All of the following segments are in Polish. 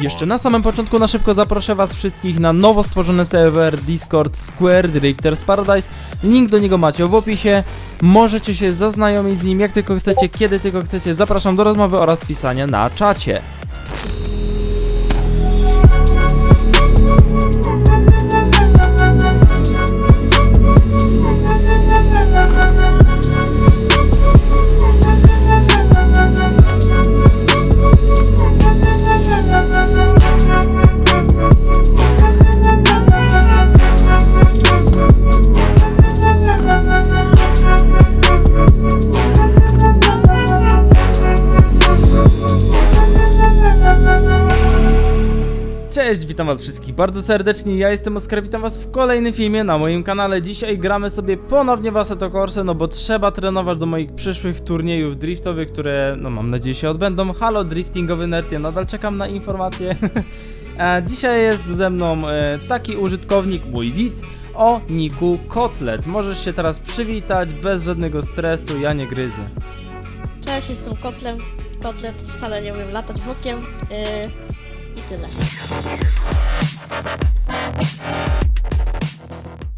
Jeszcze na samym początku na szybko zaproszę was wszystkich na nowo stworzony serwer Discord Square Drifters Paradise. Link do niego macie w opisie. Możecie się zaznajomić z nim jak tylko chcecie, kiedy tylko chcecie. Zapraszam do rozmowy oraz pisania na czacie. Cześć, witam was wszystkich bardzo serdecznie, ja jestem Oskar, witam was w kolejnym filmie na moim kanale. Dzisiaj gramy sobie ponownie w Assetto Corsa, no bo trzeba trenować do moich przyszłych turniejów driftowych, które, no mam nadzieję się odbędą. Halo, driftingowy nerd, ja nadal czekam na informacje. E, Dzisiaj jest ze mną e, taki użytkownik, mój widz, o niku Kotlet. Możesz się teraz przywitać bez żadnego stresu, ja nie gryzę. Cześć, jestem Kotlem. Kotlet wcale nie umiem latać bokiem. Yy, I tyle.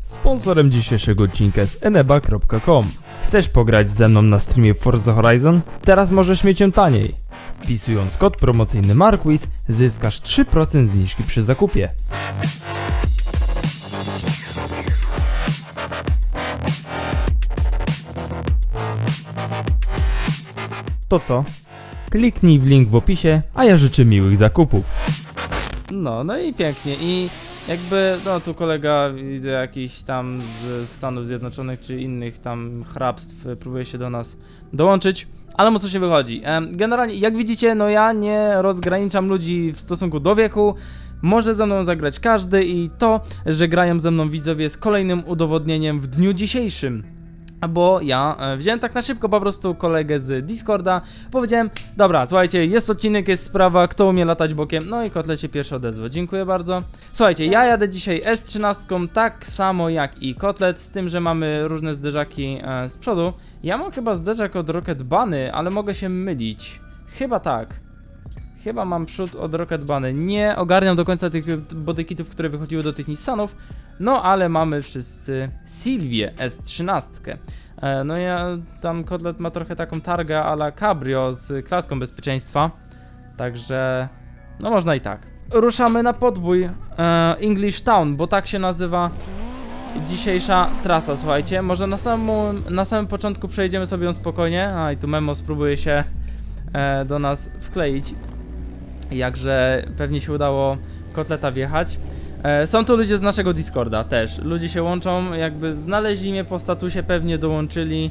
Sponsorem dzisiejszego odcinka jest eneba.com. Chcesz pograć ze mną na streamie Forza Horizon? Teraz możesz mieć ją taniej. Wpisując kod promocyjny Marquis zyskasz 3% zniżki przy zakupie. To co? Kliknij w link w opisie, a ja życzę miłych zakupów. No, no i pięknie. I jakby, no tu kolega widzę jakiś tam z Stanów Zjednoczonych czy innych tam hrabstw y, próbuje się do nas dołączyć, ale coś nie wychodzi. Generalnie, jak widzicie, no ja nie rozgraniczam ludzi w stosunku do wieku. Może ze mną zagrać każdy i to, że grają ze mną widzowie jest kolejnym udowodnieniem w dniu dzisiejszym. Bo ja e, wziąłem tak na szybko po prostu kolegę z Discorda, powiedziałem, dobra, słuchajcie, jest odcinek, jest sprawa, kto umie latać bokiem, no i kotlet się pierwszy odezwał, dziękuję bardzo. Słuchajcie, ja jadę dzisiaj S13 tak samo jak i kotlet, z tym, że mamy różne zderzaki e, z przodu. Ja mam chyba zderzak od Rocket Bunny, ale mogę się mylić. Chyba tak. Chyba mam przód od Rocket Bunny. Nie ogarniam do końca tych bodykitów, które wychodziły do tych Nissanów. No ale mamy wszyscy Sylwię S13. E, No ja tam Kotlet ma trochę taką targę a la Cabrio z klatką bezpieczeństwa. Także no można i tak. Ruszamy na podbój e, English Town, bo tak się nazywa dzisiejsza trasa, słuchajcie. Może na samym, na samym początku przejdziemy sobie ją spokojnie. A i tu Memo spróbuje się e, do nas wkleić. Jakże pewnie się udało kotleta wjechać. E, Są tu ludzie z naszego Discorda też. Ludzie się łączą, jakby znaleźli mnie po statusie, pewnie dołączyli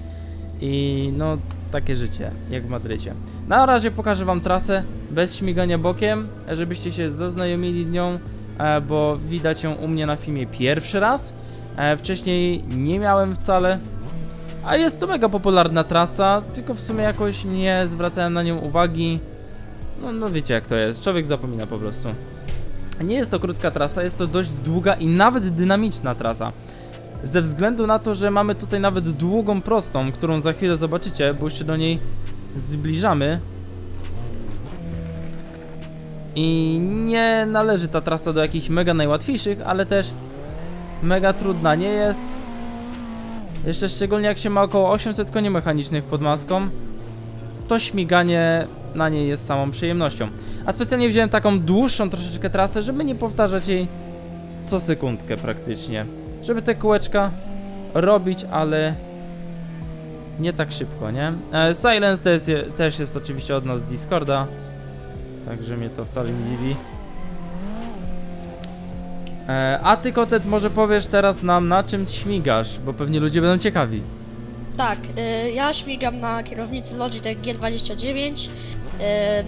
i no takie życie, jak w Madrycie. Na razie pokażę wam trasę bez śmigania bokiem, żebyście się zaznajomili z nią, e, bo widać ją u mnie na filmie pierwszy raz. E, Wcześniej nie miałem wcale. A jest to mega popularna trasa, tylko w sumie jakoś nie zwracałem na nią uwagi. No, no wiecie jak to jest, człowiek zapomina po prostu. Nie jest to krótka trasa, jest to dość długa i nawet dynamiczna trasa. Ze względu na to, że mamy tutaj nawet długą prostą, którą za chwilę zobaczycie, bo już się do niej zbliżamy. I nie należy ta trasa do jakichś mega najłatwiejszych, ale też mega trudna nie jest. Jeszcze szczególnie jak się ma około 800 koni mechanicznych pod maską, to śmiganie na niej jest samą przyjemnością. A specjalnie wziąłem taką dłuższą troszeczkę trasę, żeby nie powtarzać jej co sekundkę praktycznie. Żeby te kółeczka robić, ale nie tak szybko, nie? E, Silence też, też jest oczywiście od nas z Discorda, także mnie to wcale nie dziwi. E, a ty, Kotlet, może powiesz teraz nam na czym śmigasz, bo pewnie ludzie będą ciekawi. Tak, yy, ja śmigam na kierownicy Logitech G29 yy,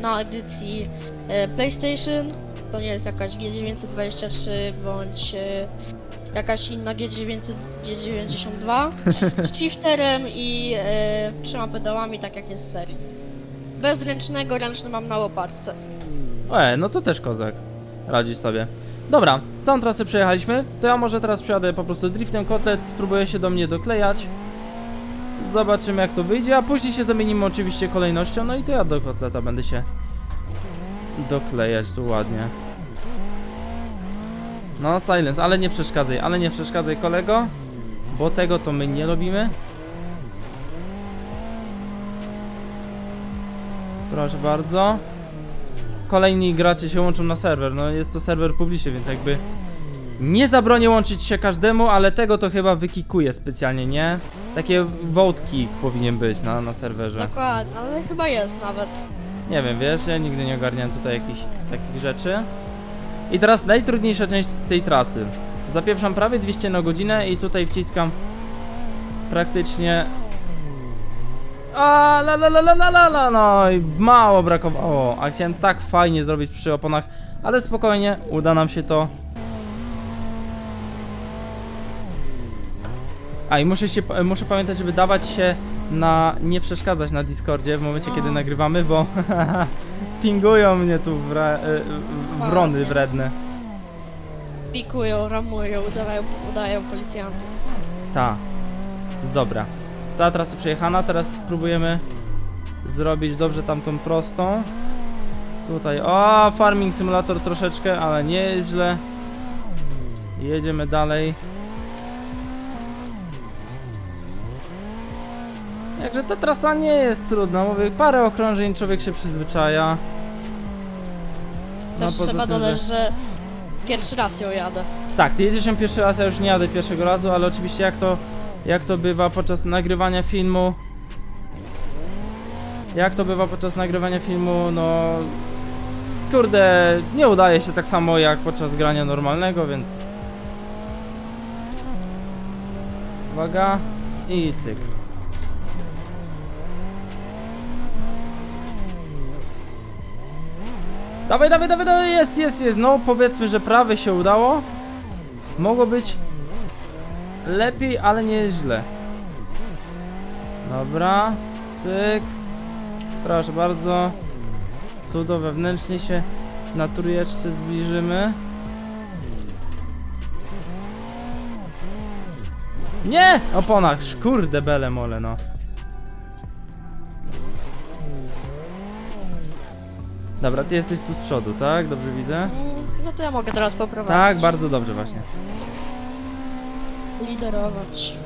na edycji yy, PlayStation. To nie jest jakaś G923 bądź yy, jakaś inna G900, G92 z shifterem i trzema pedałami, tak jak jest z serii. Bez ręcznego, ręczny mam na łopatce. E, no to też kozak. Radzisz sobie. Dobra, całą trasę przejechaliśmy. To ja może teraz przejadę po prostu driftem kotlet, spróbuję się do mnie doklejać. Zobaczymy jak to wyjdzie, a później się zamienimy oczywiście kolejnością, no i to ja do kotleta będę się doklejać tu ładnie. No, silence, ale nie przeszkadzaj, ale nie przeszkadzaj kolego, bo tego to my nie robimy. Proszę bardzo. Kolejni gracze się łączą na serwer, no jest to serwer publiczny, więc jakby nie zabronię łączyć się każdemu, ale tego to chyba wykikuję specjalnie, nie? Takie vote powinien być na, na serwerze. Dokładnie, ale chyba jest nawet. Nie wiem, wiesz, ja nigdy nie ogarniałem tutaj jakichś takich rzeczy. I teraz najtrudniejsza część tej trasy. Zapieprzam prawie 200 na godzinę i tutaj wciskam praktycznie... A la la la la la la la no i mało brakowało, a chciałem tak fajnie zrobić przy oponach, ale spokojnie, uda nam się to. A i muszę się, muszę pamiętać, żeby dawać się na nie przeszkadzać na Discordzie w momencie, kiedy nagrywamy, bo pingują mnie tu wra, y, y, wrony wredne. Pikują, ramują, udają, udają policjantów. Ta. Dobra. Cała trasa przejechana, teraz spróbujemy zrobić dobrze tamtą prostą. Tutaj, o, Farming Simulator troszeczkę, ale nie jest źle. Jedziemy dalej. Jakże ta trasa nie jest trudna, mówię, parę okrążeń człowiek się przyzwyczaja. No, Też poza trzeba tym, dodać, że- że pierwszy raz ją jadę. Tak, ty jedziesz ją pierwszy raz, ja już nie jadę pierwszego razu, ale oczywiście jak to, jak to bywa podczas nagrywania filmu, jak to bywa podczas nagrywania filmu, no kurde, nie udaje się tak samo jak podczas grania normalnego, więc uwaga i cyk. Dawaj, dawaj, dawaj, dawaj, jest, jest, jest, no powiedzmy, że prawie się udało. Mogło być lepiej, ale nie źle. Dobra, cyk. Proszę bardzo. Tu do wewnętrznie się na trójeczce zbliżymy. Nie! Oponach, szkurde bele mole, no. Dobra, ty jesteś tu z przodu, tak? Dobrze widzę? Mm, No to ja mogę teraz poprowadzić. Tak, bardzo dobrze właśnie. Liderować.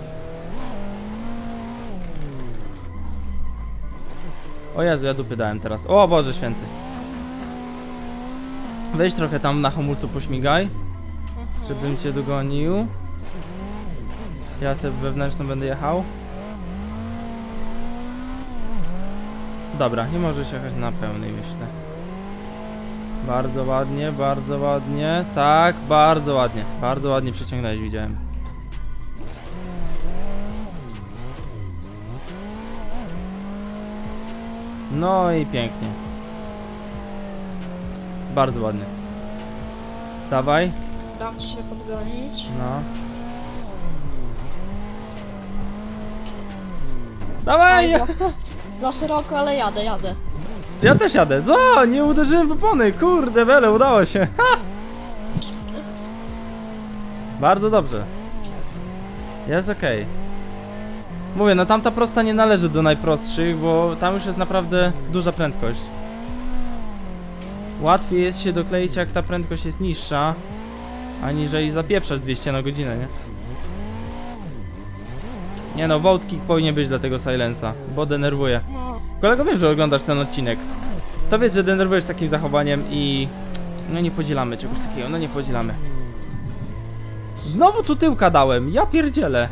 O Jezu, ja dupy dałem teraz. O Boże święty. Weź trochę tam na hamulcu pośmigaj, żebym cię dogonił. Ja sobie wewnętrzną będę jechał. Dobra, nie możesz jechać na pełnej, myślę. Bardzo ładnie, bardzo ładnie. Tak, bardzo ładnie. Bardzo ładnie przeciągnąłeś, widziałem. No i pięknie. Bardzo ładnie. Dawaj. Dam ci się podgonić. No. Dawaj! Aj, za, za szeroko, ale jadę, jadę. Ja też jadę. Co? Nie uderzyłem w opony. Kurde, bele, udało się. Ha! Bardzo dobrze. Jest okej. Mówię, no tamta prosta nie należy do najprostszych, bo tam już jest naprawdę duża prędkość. Łatwiej jest się dokleić, jak ta prędkość jest niższa, aniżeli zapieprzasz 200 na godzinę, nie? Nie no, Vote Kick powinien być dla tego Silensa, bo denerwuje. Kolego, wiem, że oglądasz ten odcinek. To wiedz, że denerwujesz takim zachowaniem i... No nie podzielamy czegoś takiego, no nie podzielamy. Znowu tu tyłka dałem, ja pierdzielę.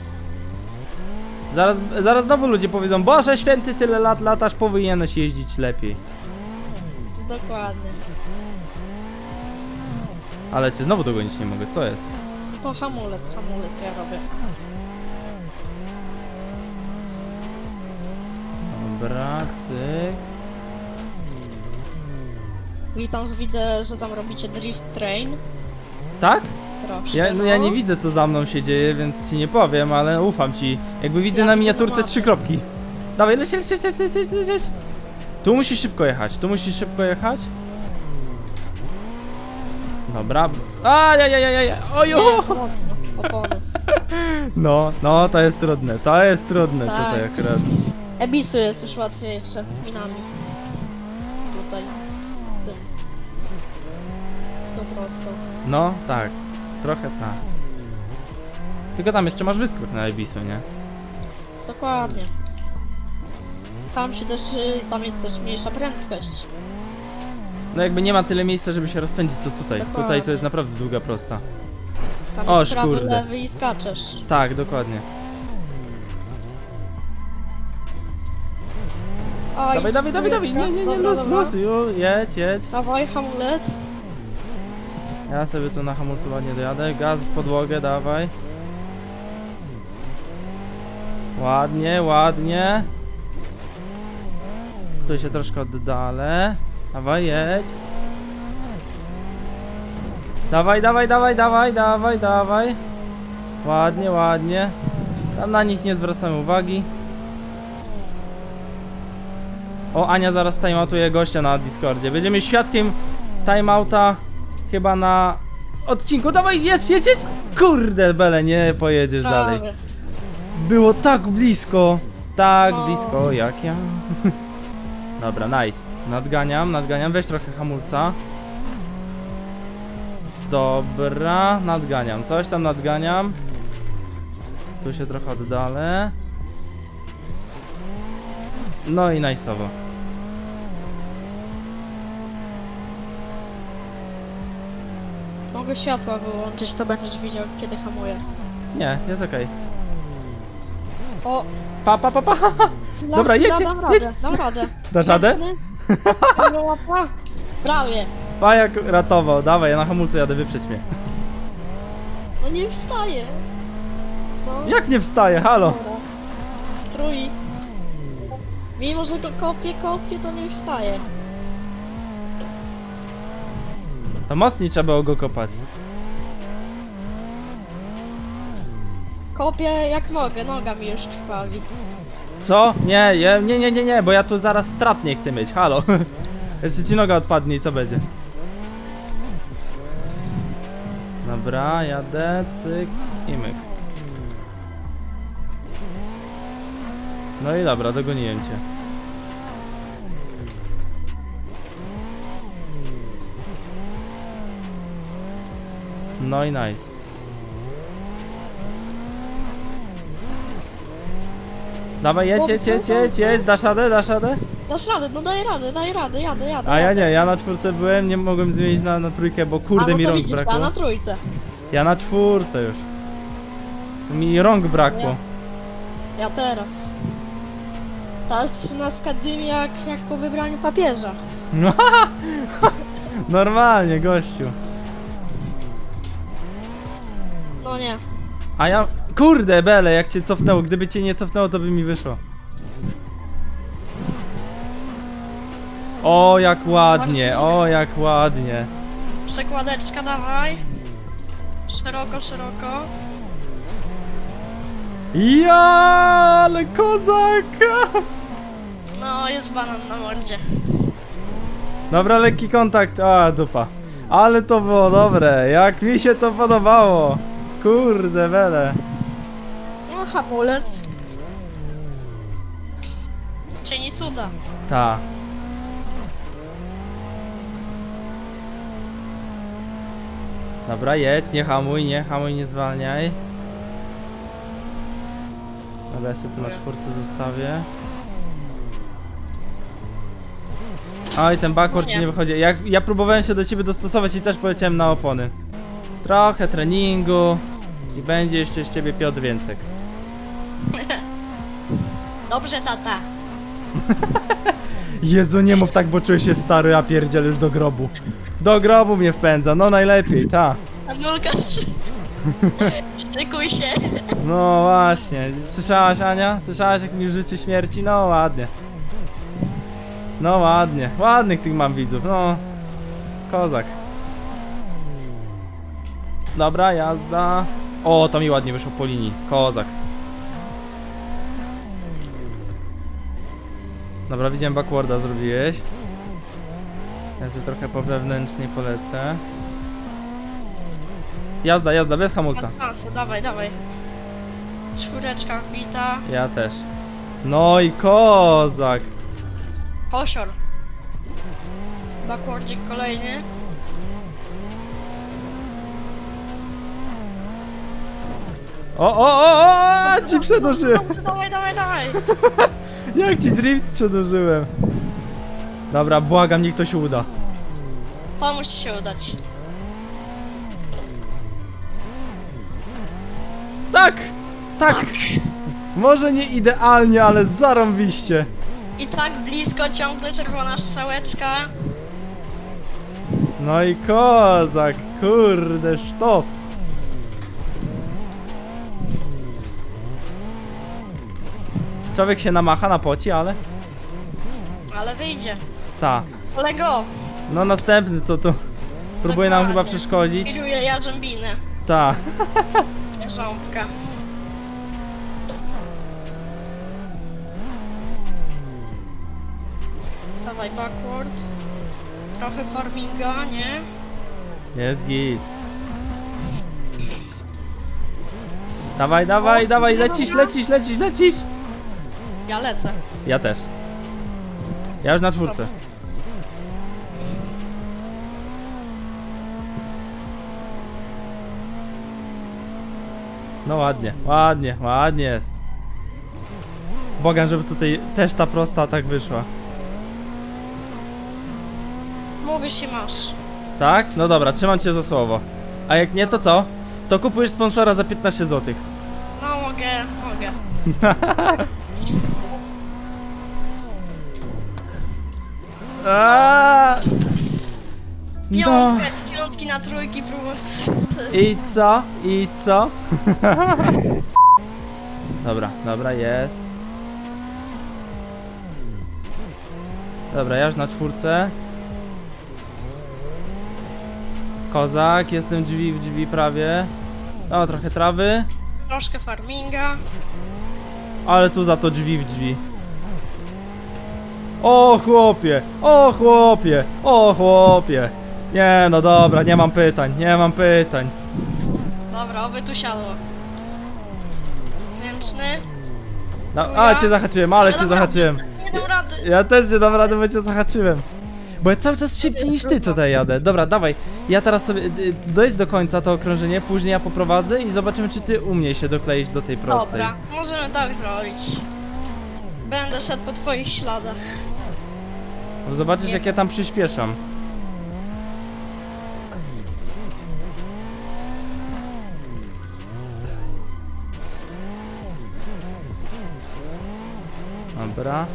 Zaraz, zaraz znowu ludzie powiedzą, Boże święty, tyle lat latasz, powinieneś jeździć lepiej. dokładnie. Ale cię znowu dogonić nie mogę, co jest? To hamulec, hamulec ja robię. Dobra, cyk. Witam, widzę, że tam robicie drift train. Tak? Ja, no, ja nie widzę co za mną się dzieje, więc ci nie powiem, ale ufam ci. Jakby widzę Ja na widzę miniaturce trzy kropki. Dawaj, leć, leć, leć, leć, leć, leć, leć, leć. Tu musisz szybko jechać, tu musisz szybko jechać. Dobra. A, ja, ja, ja, ja, ja. Ojo! Jest mocno, opony. No, no, to jest trudne, to jest trudne Tak. tutaj akurat. Ebisu jest już łatwiejsze, minami. Tutaj, w tym. tą prostą. No, tak. Trochę tak. Tylko tam jeszcze masz wyskok na Ebisu, nie? Dokładnie. Tam się też, y, tam jest też mniejsza prędkość. No jakby nie ma tyle miejsca, żeby się rozpędzić co tutaj. Dokładnie. Tutaj to jest naprawdę długa prosta. Tam Oż, jest prawy, lewy i skaczesz. Tak, dokładnie. Dawaj, dawaj, dawaj, dawaj, nie, nie, nie, Dobra, luz, dobra. luz, ju, jedź, jedź. Dawaj, hamulec. Ja sobie tu na hamulcu ładnie dojadę, gaz w podłogę, dawaj. Ładnie, ładnie. Tu się troszkę oddalę. Dawaj, jedź. Dawaj, dawaj, dawaj, dawaj, dawaj, dawaj. Ładnie, ładnie. Tam na nich nie zwracamy uwagi. O, Ania zaraz timeoutuje gościa na Discordzie. Będziemy świadkiem timeouta chyba na odcinku. Dawaj, jedź, jedź, jedź! Kurde, Bele, nie pojedziesz dalej. Prawy. Było tak blisko. Tak No. blisko jak ja. Dobra, nice. Nadganiam, nadganiam. Weź trochę hamulca. Dobra, nadganiam. Coś tam nadganiam. Tu się trochę oddalę. No i nice'owo. Mogę światła wyłączyć, to będziesz widział, kiedy hamuję. Nie, jest okej. O, Pa, pa, pa, pa. chwila, Dobra, chwila, jedź, dam radę, dam radę. Dasz radę? Ręczny. Prawie. Pajak ratował. Dawaj, ja na hamulcu jadę, wyprzeć mnie. No nie wstaje. No, Jak nie wstaje, halo? dobra. Strój. Mimo, że go kopię, kopię, to nie wstaje. To mocniej trzeba było go kopać. Kopię jak mogę, noga mi już krwawi. Co? Nie, je, nie, nie, nie, nie, bo ja tu zaraz strat nie chcę mieć, halo. Jeszcze ci noga odpadnie i co będzie? Dobra, jadę, cyk i myk. No i dobra, dogoniłem cię. No i nice. Dawaj, jedź, jedź, jedź, jedź, jedź, dasz radę, dasz radę? Dasz radę, no daj radę, daj radę, jadę, jadę. A ja jadę. nie, ja na czwórce byłem, nie mogłem zmienić na, na trójkę, bo A kurde no mi to rąk widzisz, a brakło. na trójce. Ja na czwórce już. Mi rąk brakło. Ja teraz. Ta trzynastka dym jak, jak po wybraniu papieża. Normalnie, gościu. No nie. A ja... Kurde, Bele, jak cię cofnęło, gdyby cię nie cofnęło, to by mi wyszło. O, jak ładnie, o, jak ładnie. Przekładeczka dawaj. Szeroko, szeroko. Ja, ale kozaka! No, jest banan na mordzie. Dobra, lekki kontakt. A, dupa. Ale to było dobre, jak mi się to podobało. Kurde, Bele. No, hamulec. Czyni cuda. Ta. Dobra, jedź, nie hamuj, nie hamuj, nie zwalniaj. Dobra, ja sobie tu na czwórce zostawię. Oj, ten backward ci nie wychodzi. Jak, ja próbowałem się do ciebie dostosować i też poleciałem na opony. Trochę treningu i będzie jeszcze z ciebie Piotr Więcek. Dobrze, tata. Jezu, nie mów tak, bo czuję się stary, a pierdziel już do grobu. Do grobu mnie wpędza, no najlepiej, ta. Anulka, szykuj się. No właśnie, słyszałaś Ania? Słyszałaś jak mi życzy śmierci? No ładnie. No ładnie, ładnych tych mam widzów, no. Kozak. Dobra, jazda. O, to mi ładnie wyszło po linii, kozak. Dobra, widziałem backwarda zrobiłeś. Ja sobie trochę po wewnętrznej polecę. Jazda, jazda, bez hamulca. Szansa, dawaj, dawaj. Czwóreczka wbita. Ja też. No i kozak. Kosior. Backwardzik kolejny. O, o, o, o, ci przedłużyłem. Dobrze, dawaj, dawaj, dawaj. Jak ci drift przedłużyłem. Dobra, błagam, niech to się uda. To musi się udać. Tak! Może nie idealnie, ale zarąbiście. I tak blisko ciągle czerwona strzałeczka. No i kozak, kurde, sztos. Człowiek się namacha na poci, ale... Ale wyjdzie. Ta. Kolego! No następny, co tu... Próbuje nam chyba przeszkodzić. Kieruje jarzębinę. Ta. Jarząbka. Dawaj backward. Trochę farminga, nie? Jest git. Dawaj, dawaj, dawaj, lecisz, lecisz, lecisz, lecisz. Ja lecę. Ja też. Ja już na czwórce. No ładnie, ładnie, ładnie jest. Bogam, żeby tutaj też ta prosta tak wyszła. Mówisz i masz. Tak? No dobra, trzymam cię za słowo. A jak nie, to co? To kupujesz sponsora za 15 zł. No mogę, mogę. Aaaa! No. Piątka z piątki na trójki próbował. I co? I co? dobra, dobra, jest. Dobra, ja już na czwórce. Kozak, jestem drzwi w drzwi prawie. O, trochę trawy, Troszkę farminga. ale tu za to drzwi w drzwi. O chłopie, o chłopie, o chłopie. Nie, no dobra, nie mam pytań, nie mam pytań. Dobra, oby tu siadło. Ręczny. No, a, cię zahaczyłem, ale cię zahaczyłem. Nie dam rady. Ja też nie dam rady, bo cię zahaczyłem. Bo ja cały czas szybciej niż ty tutaj jadę. Dobra, dawaj. Ja teraz sobie y, dojdź do końca to okrążenie, później ja poprowadzę i zobaczymy, czy ty u mnie się dokleisz do tej prostej. Dobra, możemy tak zrobić. Będę szedł po twoich śladach. Zobaczysz, jak ja tam przyspieszam. Dobra.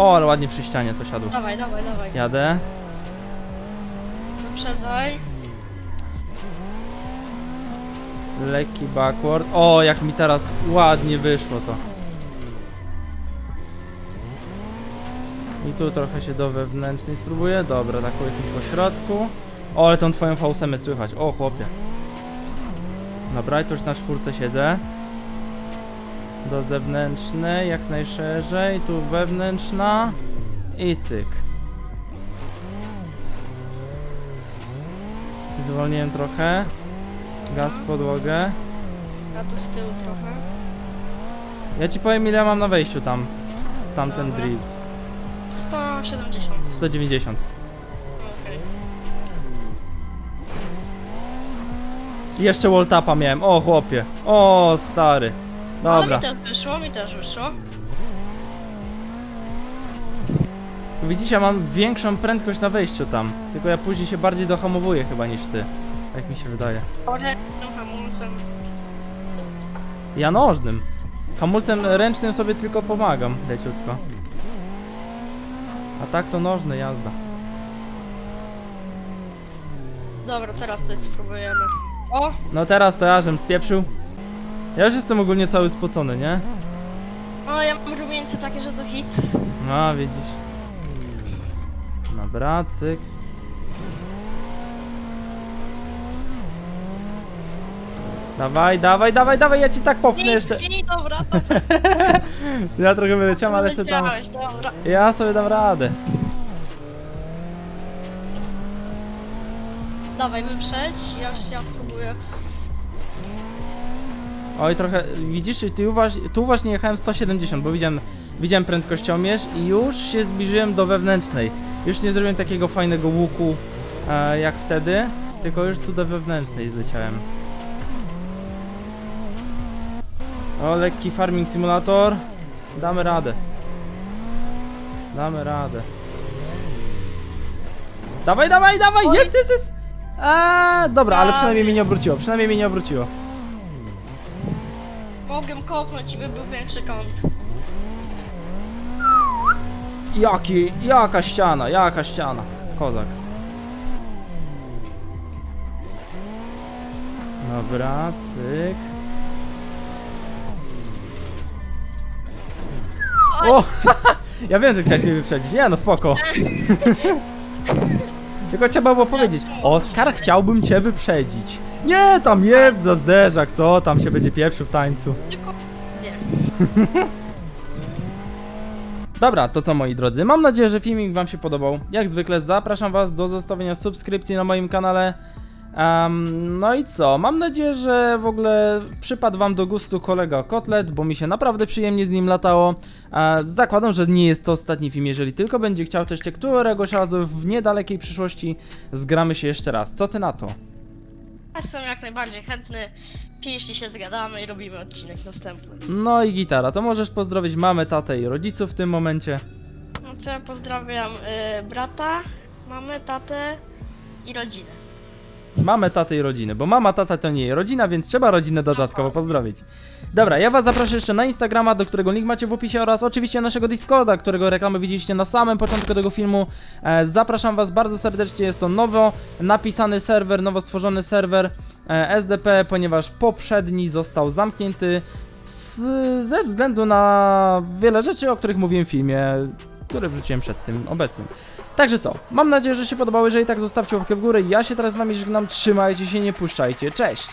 O, ale ładnie przy ścianie to siadło. Dawaj, dawaj, dawaj. Jadę. Wyprzedzaj. Lekki backward. O, jak mi teraz ładnie wyszło to. I tu trochę się do wewnętrznej spróbuję. Dobra, tak powiedzmy po środku. O, ale tą twoją fausemę słychać. O, chłopie. Dobra, i tu już na czwórce siedzę. Do zewnętrznej, jak najszerzej. Tu wewnętrzna. I cyk. Zwolniłem trochę. Gaz w podłogę. Ja tu z tyłu trochę. Ja ci powiem ile mam na wejściu tam. W tamten Dobra. drift. 170. 190. Okej. I jeszcze walltapa miałem. O chłopie. O stary. Ale Dobra. mi też wyszło, mi też wyszło. Widzicie, ja mam większą prędkość na wejściu tam. Tylko ja później się bardziej dohamowuję chyba niż ty. Tak mi się wydaje. Ręcznym hamulcem. Ja nożnym. Hamulcem ręcznym sobie tylko pomagam. Leciutko. A tak to nożny jazda. Dobra, teraz coś spróbujemy. O! No teraz to ja żem spieprzył. Ja już jestem ogólnie cały spocony, nie? No ja mam rumieńce takie, że to hit. No, widzisz. Dobra, cyk. Dawaj, dawaj, dawaj, dawaj, ja ci tak popchnę Nie, jeszcze. nie, dobra, dobra. Ja trochę wyleciałem, ale sobie tam... Leciałeś, dobra. Ja sobie dam radę. Dawaj, wyprzedź, ja, ja spróbuję. Oj, trochę, widzisz, tu, uważ, tu właśnie jechałem 170, bo widziałem, widziałem prędkościomierz i już się zbliżyłem do wewnętrznej. Już nie zrobiłem takiego fajnego łuku e, jak wtedy, tylko już tu do wewnętrznej zleciałem. O, lekki farming simulator. Damy radę. Damy radę. Dawaj, dawaj, dawaj! Jest, jest, jest! A, dobra, ale przynajmniej mnie nie obróciło. Przynajmniej mnie nie obróciło. Mogłem kopnąć i by był większy kąt. Jaki, jaka ściana, jaka ściana. Kozak. Dobra, cyk. O! ja wiem, że chciałeś mnie wyprzedzić. Nie no, spoko. Tylko trzeba było powiedzieć, Oskar, chciałbym cię wyprzedzić. Nie, tam jeb za zderzak, co tam się będzie pieprzył w tańcu. Tylko... Nie. Dobra, to co moi drodzy, mam nadzieję, że filmik wam się podobał. Jak zwykle zapraszam was do zostawienia subskrypcji na moim kanale. Em, no i co, mam nadzieję, że w ogóle przypadł wam do gustu kolega Kotlet, bo mi się naprawdę przyjemnie z nim latało. E, zakładam, że nie jest to ostatni film, jeżeli tylko będzie chciał, to jeszcze któregoś razu w niedalekiej przyszłości zgramy się jeszcze raz. Co ty na to? Jestem jak najbardziej chętny. Jeśli się zgadamy i robimy odcinek następny. No i gitara, to możesz pozdrowić mamę, tatę i rodziców w tym momencie. No to ja pozdrawiam y, brata, mamę, tatę i rodzinę. Mamę, tatę i rodziny, bo mama, tata to nie jej rodzina, więc trzeba rodzinę dodatkowo pozdrowić. Dobra, ja was zapraszam jeszcze na Instagrama, do którego link macie w opisie oraz oczywiście naszego Discorda, którego reklamę widzieliście na samym początku tego filmu. E, zapraszam was bardzo serdecznie, jest to nowo napisany serwer, nowo stworzony serwer e, SDP, ponieważ poprzedni został zamknięty z, ze względu na wiele rzeczy, o których mówiłem w filmie, który wrzuciłem przed tym obecnym. Także co, mam nadzieję, że się podobało, jeżeli tak zostawcie łapkę w górę, ja się teraz z wami żegnam, trzymajcie się, nie puszczajcie, cześć!